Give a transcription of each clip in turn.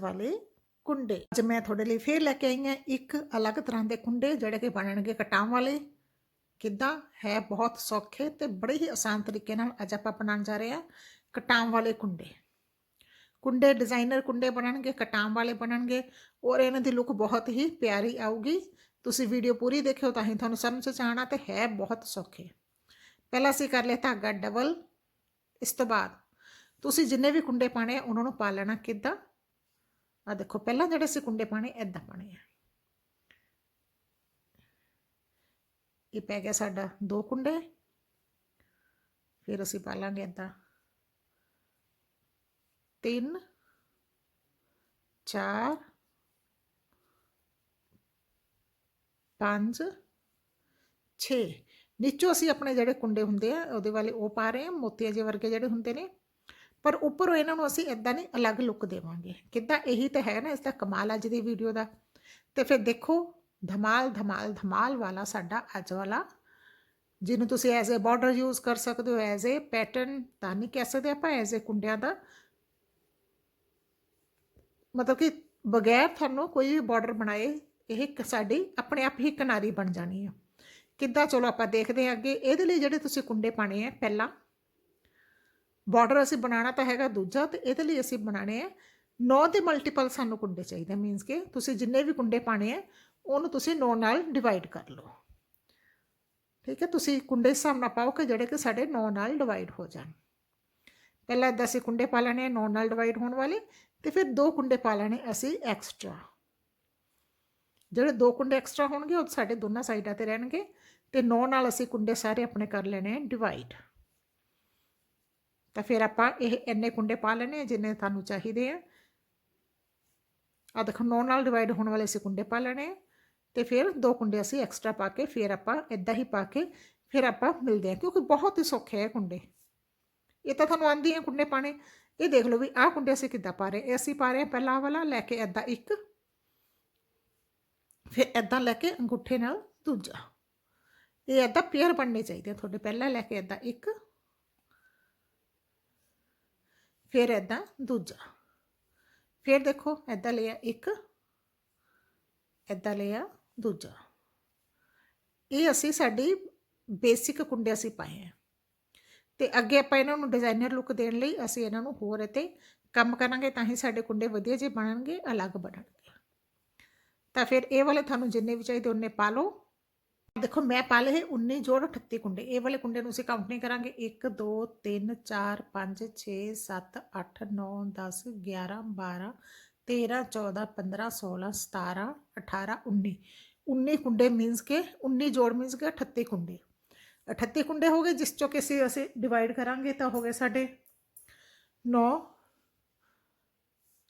ਵਾਲੇ ਕੁੰਡੇ ਅੱਜ ਮੈਂ ਤੁਹਾਡੇ ਲਈ ਫੇਰ ਲੈ ਕੇ ਆਈ ਹਾਂ ਇੱਕ ਅਲੱਗ ਤਰ੍ਹਾਂ ਦੇ ਕੁੰਡੇ ਜਿਹੜੇ ਕਿ ਬਣਨਗੇ ਕਟਾਂ ਵਾਲੇ ਕਿੱਦਾਂ ਹੈ ਬਹੁਤ ਸੌਖੇ ਤੇ ਬੜੇ ਹੀ ਆਸਾਨ ਤਰੀਕੇ ਨਾਲ ਅੱਜ ਆਪਾਂ ਬਣਾਉਣ ਜਾ ਰਹੇ ਹਾਂ ਕਟਾਂ ਵਾਲੇ ਕੁੰਡੇ ਕੁੰਡੇ ਡਿਜ਼ਾਈਨਰ ਕੁੰਡੇ ਬਣਨਗੇ ਕਟਾਂ ਵਾਲੇ ਬਣਨਗੇ ਔਰ ਇਹਨਾਂ ਦੀ ਲੁੱਕ ਬਹੁਤ ਹੀ ਪਿਆਰੀ ਆਊਗੀ ਤੁਸੀਂ ਵੀਡੀਓ ਪੂਰੀ ਦੇਖਿਓ ਤਾਂ ਹੀ ਤੁਹਾਨੂੰ ਸਮਝ ਚ ਆਣਾ ਤੇ ਹੈ ਬਹੁਤ ਸੌਖੇ ਪਹਿਲਾਂ ਅਸੀਂ ਕਰ ਲਿਆ ਧਾਗਾ ਡਬਲ ਇਸ ਤੋਂ ਬਾਅਦ ਤੁਸੀਂ ਜਿੰਨੇ ਵੀ ਕੁੰਡੇ ਪਾਣੇ ਆ ਉਹਨਾਂ ਨੂੰ ਪਾ ਲੈਣਾ ਕਿੱਦਾਂ ਆ ਦੇਖੋ, ਪਹਿਲਾਂ ਜਿਹੜੇ ਅਸੀਂ ਕੁੰਡੇ ਪਾਣੇ ਐਦਾਂ ਪਾਣੇ ਆ। ਇਹ ਪੈ ਗਿਆ ਸਾਡਾ ਦੋ ਕੁੰਡੇ। ਫਿਰ ਅਸੀਂ ਪਾ ਲਾਂਗੇ ਐਦਾਂ ਤਿੰਨ, ਚਾਰ, ਪੰਜ 6 ਨੀਚੋਂ ਅਸੀਂ ਆਪਣੇ ਜਿਹੜੇ ਕੁੰਡੇ ਹੁੰਦੇ ਆ, ਉਹਦੇ ਵਾਲੇ ਉਹ ਪਾ ਰਹੇ ਆ, ਮੋਤੀਆਂ ਜਿਹੇ ਵਰਗੇ ਜਿਹੜੇ ਹੁੰਦੇ ਨੇ ਪਰ ਉੱਪਰੋਂ ਇਹਨਾਂ ਨੂੰ ਅਸੀਂ ਇਦਾਂ ਨਹੀਂ ਅਲੱਗ ਲੁੱਕ ਦੇਵਾਂਗੇ। ਕਿੱਦਾਂ ਇਹੀ ਤਾਂ ਹੈ ਨਾ, ਇਸ ਦਾ ਕਮਾਲ ਅੱਜ ਦੀ ਵੀਡੀਓ ਦਾ। ਤੇ ਫਿਰ ਦੇਖੋ, ਧਮਾਲ ਧਮਾਲ ਧਮਾਲ ਵਾਲਾ ਸਾਡਾ ਅੱਜ ਵਾਲਾ, ਜਿਹਨੂੰ ਤੁਸੀਂ ਐਜ਼ ਅ ਬਾਰਡਰ ਯੂਜ਼ ਕਰ ਸਕਦੇ ਹੋ ਐਜ਼ ਅ ਪੈਟਰਨ ਤਾਂ ਨਹੀਂ ਕਹਿ ਸਕਦੇ ਆਪਾਂ ਐਜ਼ ਅ ਕੁੰਡਿਆਂ ਦਾ। ਮਤਲਬ ਕਿ ਬਗੈਰ ਤੁਹਾਨੂੰ ਕੋਈ ਵੀ ਬਾਰਡਰ ਬਣਾਏ, ਇਹ ਇੱਕ ਸਾਡੀ, ਆਪਣੇ ਆਪ ਹੀ ਕਿਨਾਰੀ ਬਣ ਜਾਣੀ ਹੈ ਕਿੱਦਾਂ, ਚਲੋ ਆਪਾਂ ਦੇਖਦੇ ਹਾਂ ਅੱਗੇ, ਇਹਦੇ ਲਈ ਜਿਹੜੇ ਤੁਸੀਂ ਕੁੰਡੇ ਪਾਣੇ ਆ, ਪਹਿਲਾਂ ਬਾਰਡਰ ਅਸੀਂ ਬਣਾਉਣਾ ਤਾਂ ਹੈਗਾ ਦੂਜਾ ਤੇ ਇਹਦੇ ਲਈ ਅਸੀਂ ਬਣਾਣੇ ਆ 9 ਦੇ ਮਲਟੀਪਲ ਸਾਨੂੰ ਕੁੰਡੇ ਚਾਹੀਦੇ ਮੀਨਸ ਕਿ ਤੁਸੀਂ ਜਿੰਨੇ ਵੀ ਕੁੰਡੇ ਪਾਣੇ ਆ, ਉਹਨੂੰ ਤੁਸੀਂ 9 ਨਾਲ ਡਿਵਾਈਡ ਕਰ ਲਓ। ਠੀਕ ਹੈ, ਤੁਸੀਂ ਕੁੰਡੇ ਹਿਸਾਬ ਨਾਲ ਪਾਓ ਕਿ ਜਿਹੜੇ ਕਿ ਸਾਡੇ 9 ਨਾਲ ਡਿਵਾਈਡ ਹੋ ਜਾਣ। ਪਹਿਲਾਂ ਇਦਾਂ ਅਸੀਂ ਕੁੰਡੇ ਪਾ ਲੈਣੇ ਆ 9 ਨਾਲ ਡਿਵਾਈਡ ਹੋਣ ਵਾਲੇ ਤੇ ਫਿਰ ਦੋ ਕੁੰਡੇ ਪਾ ਲੈਣੇ ਅਸੀਂ ਐਕਸਟਰਾ ਜਿਹੜੇ ਦੋ ਕੁੰਡੇ ਐਕਸਟਰਾ ਹੋਣਗੇ ਉਹ ਸਾਡੇ ਦੋਨਾਂ ਸਾਈਡਾਂ ਤੇ ਰਹਿਣਗੇ ਤੇ 9 ਨਾਲ ਅਸੀਂ ਕੁੰਡੇ ਸਾਰੇ ਆਪਣੇ ਕਰ ਲੈਣੇ ਆ ਡਿਵਾਈਡ ਤਾਂ ਫਿਰ ਆਪਾਂ ਇਹ ਇੰਨੇ ਕੁੰਡੇ ਪਾ ਲੈਣੇ ਜਿੰਨੇ ਤੁਹਾਨੂੰ ਚਾਹੀਦੇ ਆ। ਆ ਦੇਖੋ 9 ਨਾਲ ਡਿਵਾਈਡ ਹੋਣ ਵਾਲੇ ਅਸੀਂ ਕੁੰਡੇ ਪਾ ਲੈਣੇ ਆ ਤੇ ਫਿਰ ਦੋ ਕੁੰਡੇ ਅਸੀਂ ਐਕਸਟਰਾ ਪਾ ਕੇ ਫਿਰ ਆਪਾਂ ਇਦਾਂ ਹੀ ਪਾ ਕੇ ਫਿਰ ਆਪਾਂ ਮਿਲਦੇ ਆ ਕਿਉਂਕਿ ਬਹੁਤ ਹੀ ਸੌਖੇ ਆ ਕੁੰਡੇ। ਇਹ ਤਾਂ ਤੁਹਾਨੂੰ ਆਂਦੀ ਹੈ ਕੁੰਡੇ ਪਾਣੇ ਇਹ ਦੇਖ ਲਓ ਵੀ ਆਹ ਕੁੰਡੇ ਅਸੀਂ ਕਿੱਦਾਂ ਪਾ ਰਹੇ। ਅਸੀਂ ਪਾ ਰਹੇ ਹਾਂ ਪਹਿਲਾ ਵਾਲਾ, ਲੈ ਕੇ ਇਦਾਂ ਇੱਕ, ਫਿਰ ਇਦਾਂ ਲੈ ਕੇ ਅੰਗੂਠੇ ਨਾਲ ਦੂਜਾ। ਇਹ ਇਦਾਂ ਪੇਅਰ ਬਣਨੇ ਚਾਹੀਦੇ ਤੁਹਾਡੇ, ਪਹਿਲਾਂ ਲੈ ਕੇ ਇਦਾਂ ਇੱਕ ਫਿਰ ਇਦਾਂ ਦੂਜਾ। ਫਿਰ ਦੇਖੋ ਇਦਾਂ ਲਿਆ ਇੱਕ ਇਦਾਂ ਲਿਆ ਦੂਜਾ। ਇਹ ਅਸੀਂ ਸਾਡੀ ਬੇਸਿਕ ਕੁੰਡੇ ਅਸੀਂ ਪਾਏ ਆ। ਤੇ ਅੱਗੇ ਆਪਾਂ ਇਹਨਾਂ ਨੂੰ ਡਿਜ਼ਾਈਨਰ ਲੁੱਕ ਦੇਣ ਲਈ ਅਸੀਂ ਇਹਨਾਂ ਨੂੰ ਹੋਰ ਅਤੇ ਕੰਮ ਕਰਾਂਗੇ ਤਾਂ ਹੀ ਸਾਡੇ ਕੁੰਡੇ ਵਧੀਆ ਜਿਹੇ ਬਣਨਗੇ, ਅਲੱਗ ਬਣਨਗੇ। ਤਾਂ ਫਿਰ ਇਹ ਵਾਲੇ ਤੁਹਾਨੂੰ ਜਿੰਨੇ ਵੀ ਚਾਹੀਦੇ ਉਹਨੇ ਪਾ ਲਓ। ਦੇਖੋ, ਮੈਂ ਪਾ ਲਏ 19 ਜੋੜ 38 ਕੁੰਡੇ। ਇਹ ਵਾਲੇ ਕੁੰਡੇ ਨੂੰ ਅਸੀਂ ਕਾਊਂਟ ਨਹੀਂ ਕਰਾਂਗੇ। 1 2 3 4 5 6 7 8 9 10 11 12 13 14 15 16 17 18 19 19 ਕੁੰਡੇ ਮੀਨਸ ਕੇ 19 ਜੋੜ ਮੀਨਸ ਕੇ 38 ਕੁੰਡੇ। 38 ਕੁੰਡੇ ਹੋ ਗਏ, ਜਿਸ ਚੋਂ ਕਿ ਅਸੀਂ ਅਸੀਂ ਡਿਵਾਈਡ ਕਰਾਂਗੇ, ਤਾਂ ਹੋ ਗਏ ਸਾਡੇ 9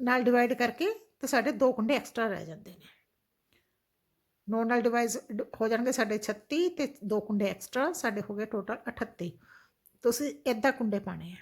ਨਾਲ ਡਿਵਾਈਡ ਕਰਕੇ ਤੇ ਸਾਡੇ ਦੋ ਕੁੰਡੇ ਐਕਸਟਰਾ ਰਹਿ ਜਾਂਦੇ ਨੇ। 9 ਨਾਲ ਡਿਵਾਈਜ਼ ਹੋ ਜਾਣਗੇ ਸਾਡੇ 36 ਤੇ ਦੋ ਕੁੰਡੇ ਐਕਸਟਰਾ, ਸਾਡੇ ਹੋ ਗਏ ਟੋਟਲ 38 ਤੁਸੀਂ ਇਦਾਂ ਕੁੰਡੇ ਪਾਣੇ ਆ।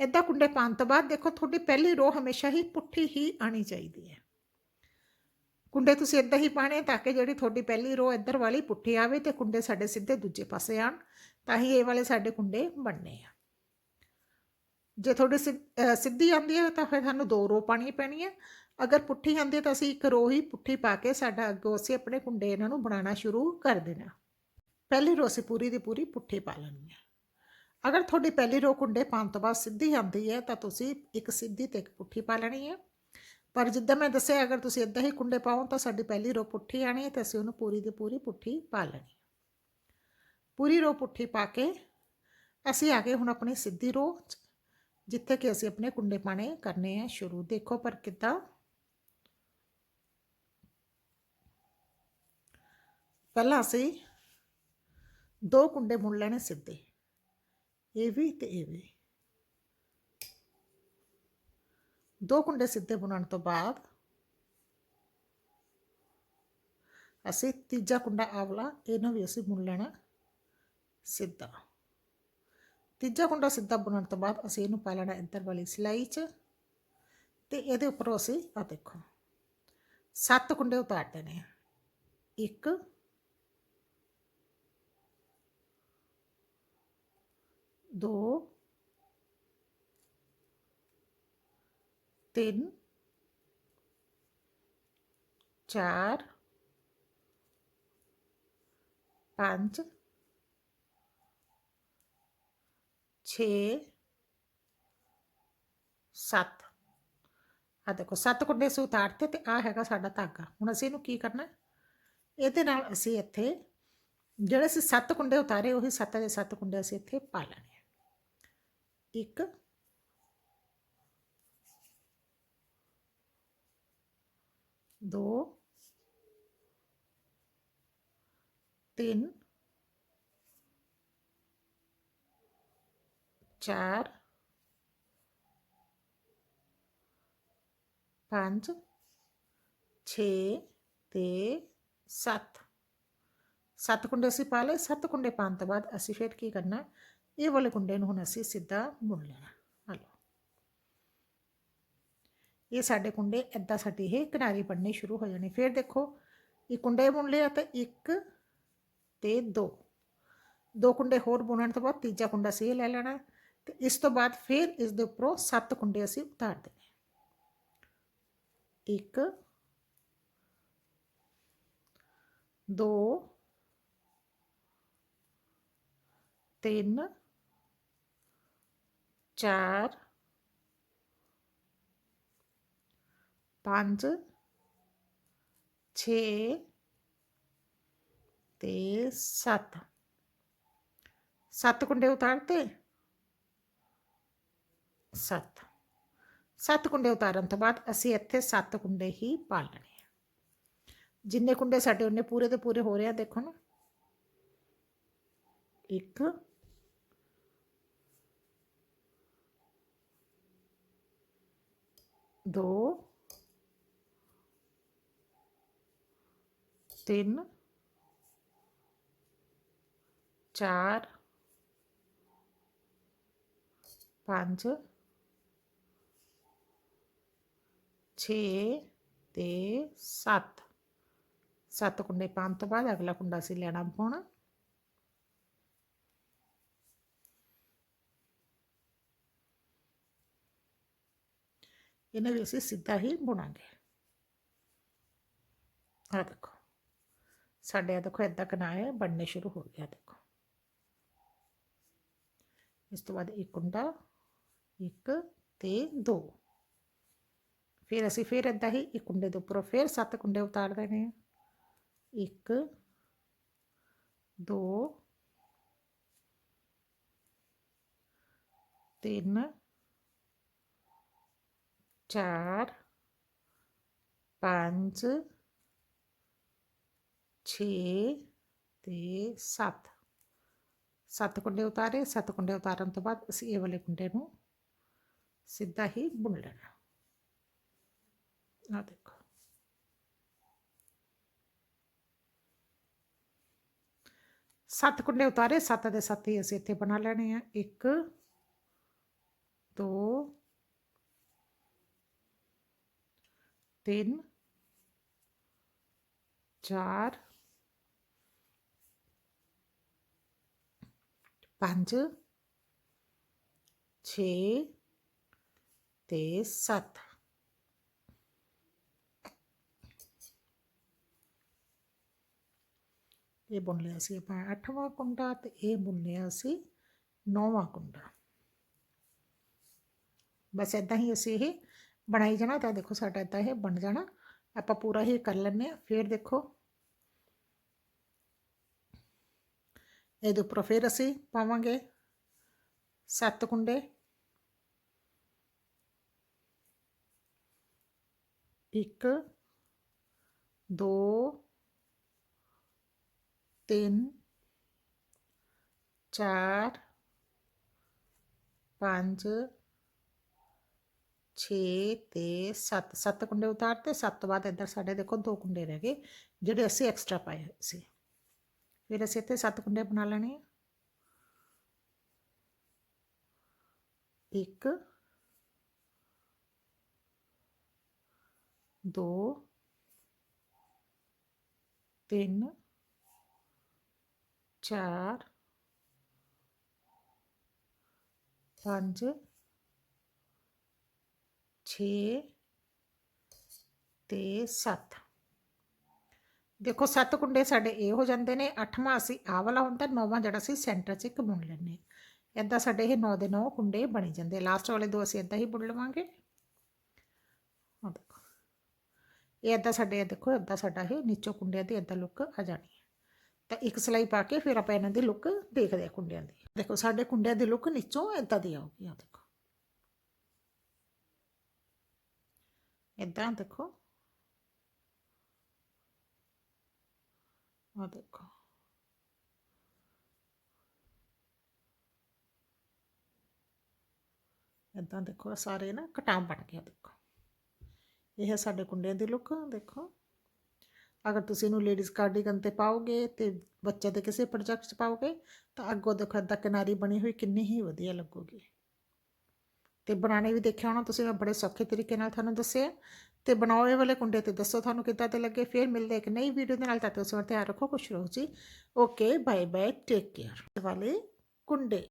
ਇਦਾਂ ਕੁੰਡੇ ਪਾਉਣ ਤੋਂ ਬਾਅਦ ਦੇਖੋ, ਤੁਹਾਡੀ ਪਹਿਲੀ ਰੋ ਹਮੇਸ਼ਾ ਹੀ ਪੁੱਠੀ ਹੀ ਆਣੀ ਚਾਹੀਦੀ ਹੈ। ਕੁੰਡੇ ਤੁਸੀਂ ਇਦਾਂ ਹੀ ਪਾਣੇ ਤਾਂ ਕਿ ਜਿਹੜੀ ਤੁਹਾਡੀ ਪਹਿਲੀ ਰੋ ਇੱਧਰ ਵਾਲੀ ਪੁੱਠੀ ਆਵੇ ਤੇ ਕੁੰਡੇ ਸਾਡੇ ਸਿੱਧੇ ਦੂਜੇ ਪਾਸੇ ਆਣ ਤਾਂ ਹੀ ਇਹ ਵਾਲੇ ਸਾਡੇ ਕੁੰਡੇ ਬਣਨੇ ਆ। ਜੇ ਤੁਹਾਡੀ ਸਿ- ਸਿੱਧੀ ਆਉਂਦੀ ਹੈ ਤਾਂ ਫਿਰ ਤੁਹਾਨੂੰ ਦੋ ਰੋ ਪਾਣੀ ਪੈਣੀ ਹੈ ਅਗਰ ਪੁੱਠੀ ਆਉਂਦੀ ਹੈ ਤਾਂ ਅਸੀਂ ਇੱਕ ਰੋ ਹੀ ਪੁੱਠੀ ਪਾ ਕੇ ਸਾਡਾ ਅੱਗੋਂ ਅਸੀਂ ਆਪਣੇ ਕੁੰਡੇ ਇਹਨਾਂ ਨੂੰ ਬਣਾਉਣਾ ਸ਼ੁਰੂ ਕਰ ਦੇਣਾ। ਪਹਿਲੀ ਰੋ ਅਸੀਂ ਪੂਰੀ ਦੀ ਪੂਰੀ ਪੁੱਠੀ ਪਾ ਲੈਣੀ ਹੈ। ਅਗਰ ਤੁਹਾਡੀ ਪਹਿਲੀ ਰੋ ਕੁੰਡੇ ਪਾਉਣ ਤੋਂ ਬਾਅਦ ਸਿੱਧੀ ਆਉਂਦੀ ਹੈ ਤਾਂ ਤੁਸੀਂ ਇੱਕ ਸਿੱਧੀ ਤੇ ਇੱਕ ਪੁੱਠੀ ਪਾ ਲੈਣੀ ਹੈ। ਪਰ ਜਿੱਦਾਂ ਮੈਂ ਦੱਸਿਆ ਅਗਰ ਤੁਸੀਂ ਇਦਾਂ ਹੀ ਕੁੰਡੇ ਪਾਓ ਤਾਂ ਸਾਡੀ ਪਹਿਲੀ ਰੋ ਪੁੱਠੀ ਆਣੀ ਹੈ ਤੇ ਅਸੀਂ ਉਹਨੂੰ ਪੂਰੀ ਦੀ ਪੂਰੀ ਪੁੱਠੀ ਪਾ ਲੈਣੀ ਪੂਰੀ ਰੋ ਪੁੱਠੀ ਪਾ ਕੇ ਅਸੀਂ ਆ ਗਏ ਹੁਣ ਆਪਣੀ ਸਿੱਧੀ ਰੋ 'ਚ, ਜਿੱਥੇ ਕਿ ਅਸੀਂ ਆਪਣੇ ਕੁੰਡੇ ਪਾਣੇ ਕਰਨੇ ਆ ਸ਼ੁਰੂ। ਦੇਖੋ ਪਰ ਕਿੱਦਾਂ ਪਹਿਲਾਂ ਅਸੀਂ ਦੋ ਕੁੰਡੇ ਬੁਣ ਲੈਣੇ ਸਿੱਧੇ। ਇਹ ਵੀ ਤੇ ਇਹ ਵੀ। ਦੋ ਕੁੰਡੇ ਸਿੱਧੇ ਬੁਣਨ ਤੋਂ ਬਾਅਦ ਅਸੀਂ ਤੀਜਾ ਕੁੰਡਾ ਆਵਲਾ, ਇਹਨੂੰ ਵੀ ਅਸੀਂ ਬੁਣ ਲੈਣਾ ਸਿੱਧਾ। ਤੀਜਾ ਕੁੰਡਾ ਸਿੱਧਾ ਬੁਣਨ ਤੋਂ ਬਾਅਦ ਅਸੀਂ ਇਹਨੂੰ ਪਾ ਲੈਣਾ ਇੱਧਰ ਵਾਲੀ ਸਿਲਾਈ 'ਚ ਤੇ ਇਹਦੇ ਉੱਪਰੋਂ ਅਸੀਂ ਆ ਦੇਖੋ, ਸੱਤ ਕੁੰਡੇ ਉਤਾਰ ਦੇਣੇ ਆ। ਇੱਕ ਦੋ, ਤਿੰਨ, ਚਾਰ, ਪੰਜ, ਛੇ, ਸੱਤ। ਆ ਦੇਖੋ, ਸੱਤ ਕੁੰਡੇ ਅਸੀਂ ਉਤਾਰਤੇ ਤੇ ਆ ਹੈਗਾ ਸਾਡਾ ਧਾਗਾ। ਹੁਣ ਅਸੀਂ ਇਹਨੂੰ ਕੀ ਕਰਨਾ? ਇਹਦੇ ਨਾਲ ਅਸੀਂ ਇੱਥੇ, ਜਿਹੜੇ ਅਸੀਂ ਸੱਤ ਕੁੰਡੇ ਉਤਾਰੇ, ਉਹੀ ਸੱਤ ਦੇ ਸੱਤ ਕੁੰਡੇ ਅਸੀਂ ਇੱਥੇ ਪਾ ਲੈਣੇ ਆ ਇੱਕ ਦੋ ਤਿੰਨ ਚਾਰ ਪੰਜ ਛੇ ਤੇ ਸੱਤ ਸੱਤ ਕੁੰਡੇ ਅਸੀਂ ਪਾ ਲਏ ਸੱਤ ਕੁੰਡੇ ਪਾਉਣ ਤੋਂ ਬਾਅਦ ਅਸੀਂ ਫਿਰ ਕੀ ਕਰਨਾ ਇਹ ਵਾਲੇ ਕੁੰਡੇ ਨੂੰ ਹੁਣ ਅਸੀਂ ਸਿੱਧਾ ਬੁਣ ਲੈਣਾ ਹਲੋ ਇਹ ਸਾਡੇ ਕੁੰਡੇ ਐਦਾਂ ਸਾਡੀ ਇਹ ਕਿਨਾਰੀ ਬਣਨੀ ਸ਼ੁਰੂ ਹੋ ਜਾਣੀ ਫਿਰ ਦੇਖੋ ਇਹ ਕੁੰਡੇ ਬੁਣ ਲਿਆ ਤਾਂ ਇੱਕ ਤੇ ਦੋ ਦੋ ਕੁੰਡੇ ਹੋਰ ਬੁਣਨ ਤੋਂ ਬਾਅਦ ਤੀਜਾ ਕੁੰਡਾ ਅਸੀਂ ਲੈ ਲੈਣਾ ਤੇ ਇਸ ਤੋਂ ਬਾਅਦ ਫਿਰ ਇਸ ਦੇ ਉੱਪਰੋਂ ਸੱਤ ਕੁੰਡੇ ਅਸੀਂ ਉਤਾਰ ਦੇਣੇ ਇੱਕ ਦੋ ਤਿੰਨ ਚਾਰ, ਪੰਜ, ਛੇ ਤੇ ਸੱਤ। ਸੱਤ ਕੁੰਡੇ ਉਤਾਰਤੇ ਸੱਤ। ਸੱਤ ਕੁੰਡੇ ਉਤਾਰਨ ਤੋਂ ਬਾਅਦ ਅਸੀਂ ਇੱਥੇ ਸੱਤ ਕੁੰਡੇ ਹੀ ਪਾਲਣੇ ਆ। ਜਿੰਨੇ ਕੁੰਡੇ ਸਾਡੇ ਉਹਨੇ ਪੂਰੇ ਦੇ ਪੂਰੇ ਹੋ ਰਹੇ ਆ, ਦੇਖੋ ਨਾ। ਇੱਕ ਦੋ, ਤਿੰਨ, ਚਾਰ, ਪੰਜ, ਛੇ ਤੇ ਸੱਤ। ਸੱਤ ਕੁੰਡੇ ਪਾਉਣ ਤੋਂ ਬਾਅਦ ਅਗਲਾ ਕੁੰਡਾ ਅਸੀਂ ਲੈਣਾ ਪਾਉਣਾ ਇਹਨਾਂ ਵੀ ਅਸੀਂ ਸਿੱਧਾ ਹੀ ਬੁਣਾਂਗੇ। ਆ ਦੇਖੋ, ਸਾਡੇ ਆ ਦੇਖੋ ਇਦਾਂ ਕਨਾਏ ਬਣਨੇ ਸ਼ੁਰੂ ਹੋ ਗਿਆ ਦੇਖੋ। ਇਸ ਤੋਂ ਬਾਅਦ ਇੱਕ ਕੁੰਡਾ, ਇੱਕ ਤੇ ਦੋ। ਫਿਰ ਅਸੀਂ ਫਿਰ ਇਦਾਂ ਹੀ ਇੱਕ ਕੁੰਡੇ ਦੇ ਉੱਪਰੋਂ ਫਿਰ ਸੱਤ ਕੁੰਡੇ ਉਤਾਰ ਦੇਣੇ ਆ। ਇੱਕ, ਦੋ, ਤਿੰਨ ਚਾਰ, ਪੰਜ, ਛੇ ਤੇ ਸੱਤ। ਸੱਤ ਕੁੰਡੇ ਉਤਾਰੇ, ਸੱਤ ਕੁੰਡੇ ਉਤਾਰਨ ਤੋਂ ਬਾਅਦ ਅਸੀਂ ਇਹ ਵਾਲੇ ਕੁੰਡੇ ਨੂੰ ਸਿੱਧਾ ਹੀ ਬੁਣ ਲੈਣਾ। ਆ ਦੇਖੋ। ਸੱਤ ਕੁੰਡੇ ਉਤਾਰੇ, ਸੱਤ ਦੇ ਸੱਤ ਹੀ ਅਸੀਂ ਇੱਥੇ ਬਣਾ ਲੈਣੇ ਆ। ਇੱਕ, ਦੋ ਤਿੰਨ, ਚਾਰ, ਪੰਜ, ਛੇ ਤੇ ਸੱਤ। ਇਹ ਬੁਣ ਲਿਆ ਸੀ ਆਪਾਂ। 8ਵਾਂ ਕੁੰਡਾ ਤੇ ਇਹ ਬੁਣ ਲਿਆ ਸੀ 9ਵਾਂ ਕੁੰਡਾ। ਬਸ ਇਦਾਂ ਹੀ ਅਸੀਂ ਇਹ ਬਣਾਈ ਜਾਣਾ ਤਾਂ ਦੇਖੋ ਸਾਡਾ ਇਦਾਂ ਇਹ ਬਣ ਜਾਣਾ। ਆਪਾਂ ਪੂਰਾ ਹੀ ਕਰ ਲੈਣੇ ਆ ਫਿਰ ਦੇਖੋ। ਇਹਦੇ ਉੱਪਰ ਫਿਰ ਅਸੀਂ ਪਾਵਾਂਗੇ ਸੱਤ ਕੁੰਡੇ। ਇੱਕ, ਦੋ, ਤਿੰਨ, ਚਾਰ, ਪੰਜ ਛੇ ਤੇ ਸੱਤ ਸੱਤ ਕੁੰਡੇ ਉਤਾਰਤੇ ਸੱਤ ਤੋਂ ਬਾਅਦ ਇੱਧਰ ਸਾਡੇ ਦੇਖੋ ਦੋ ਕੁੰਡੇ ਰਹਿ ਗਏ, ਜਿਹੜੇ ਅਸੀਂ ਐਕਸਟਰਾ ਪਾਏ ਸੀ। ਫਿਰ ਅਸੀਂ ਇੱਥੇ ਸੱਤ ਕੁੰਡੇ ਬਣਾ ਲੈਣੇ ਆ। ਇੱਕ, ਦੋ, ਤਿੰਨ, ਚਾਰ, ਪੰਜ ਛੇ ਤੇ ਸੱਤ। ਦੇਖੋ, ਸੱਤ ਕੁੰਡੇ ਸਾਡੇ ਇਹ ਹੋ ਜਾਂਦੇ ਨੇ, ਅੱਠਵਾਂ ਅਸੀਂ ਆਹ ਵਾਲਾ ਹੁੰਦਾ, ਨੌਵਾਂ ਜਿਹੜਾ ਅਸੀਂ ਸੈਂਟਰ 'ਚ ਇੱਕ ਬੁਣ ਲੈਂਦੇ ਹਾਂ। ਇਦਾਂ ਸਾਡੇ ਇਹ 9 ਦੇ 9 ਕੁੰਡੇ ਬਣੇ ਜਾਂਦੇ ਲਾਸਟ ਵਾਲੇ ਦੋ ਅਸੀਂ ਇਦਾਂ ਹੀ ਬੁਣ ਲਵਾਂਗੇ। ਆਹ ਦੇਖੋ। ਇਹ ਇਦਾਂ ਸਾਡੇ ਦੇਖੋ ਇਦਾਂ ਸਾਡਾ ਇਹ ਨੀਚੋਂ ਕੁੰਡਿਆਂ ਦੀ ਇਦਾਂ ਲੁੱਕ ਆ ਜਾਣੀ ਹੈ। ਤਾਂ ਇੱਕ ਸਲਾਈ ਪਾ ਕੇ ਫਿਰ ਆਪਾਂ ਇਹਨਾਂ ਦੀ ਲੁੱਕ ਦੇਖਦੇ ਆ ਕੁੰਡਿਆਂ ਦੀ। ਦੇਖੋ, ਸਾਡੇ ਕੁੰਡਿਆਂ ਦੀ ਲੁੱਕ ਨੀਚੋਂ ਇਦਾਂ ਦੀ ਆਊਗੀ। ਆ ਦੇਖੋ। ਇਦਾਂ ਦੇਖੋ ਆ ਦੇਖੋ ਇਦਾਂ ਦੇਖੋ ਸਾਰੇ ਨਾ ਕਟਾਂ ਬਣ ਗਿਆ ਦੇਖੋ ਇਹ ਹੈ ਸਾਡੇ ਕੁੰਡਿਆਂ ਦੀ ਲੁੱਕ ਦੇਖੋ। ਅਗਰ ਤੁਸੀਂ ਇਹਨੂੰ ਲੇਡੀਜ਼ ਕਾਰਡੀਗਨ ਤੇ ਪਾਓਗੇ ਤੇ ਬੱਚੇ ਦੇ ਕਿਸੇ ਪ੍ਰੋਜੈਕਟ 'ਚ ਪਾਓਗੇ, ਤਾਂ ਅੱਗੋਂ ਦੇਖੋ ਏਦਾਂ ਕਿਨਾਰੀ ਬਣੀ ਹੋਈ ਕਿੰਨੀ ਹੀ ਵਧੀਆ ਲੱਗੂਗੀ। ਤੇ ਬਣਾਣੇ ਵੀ ਦੇਖਿਆ ਹੋਣਾ, ਤੁਸੀਂ ਮੈਂ ਬੜੇ ਸੌਖੇ ਤਰੀਕੇ ਨਾਲ ਤੁਹਾਨੂੰ ਦੱਸਿਆ ਤੇ ਬਣਾਓ ਇਹ ਵਾਲੇ ਕੁੰਡੇ ਤੇ ਦੱਸੋ ਤੁਹਾਨੂੰ ਕਿੱਦਾਂ ਤੇ ਲੱਗੇ, ਫਿਰ ਮਿਲਦੇ ਇੱਕ ਨਈ ਵੀਡੀਓ ਦੇ ਨਾਲ, ਤਦ ਤੱਕ ਉਸ ਵਕਤ ਧਿਆਨ ਰੱਖੋ, ਖੁਸ਼ ਰਹੋ ਜੀ। Okay bye bye take care ਵਾਲੇ ਕੁੰਡੇ।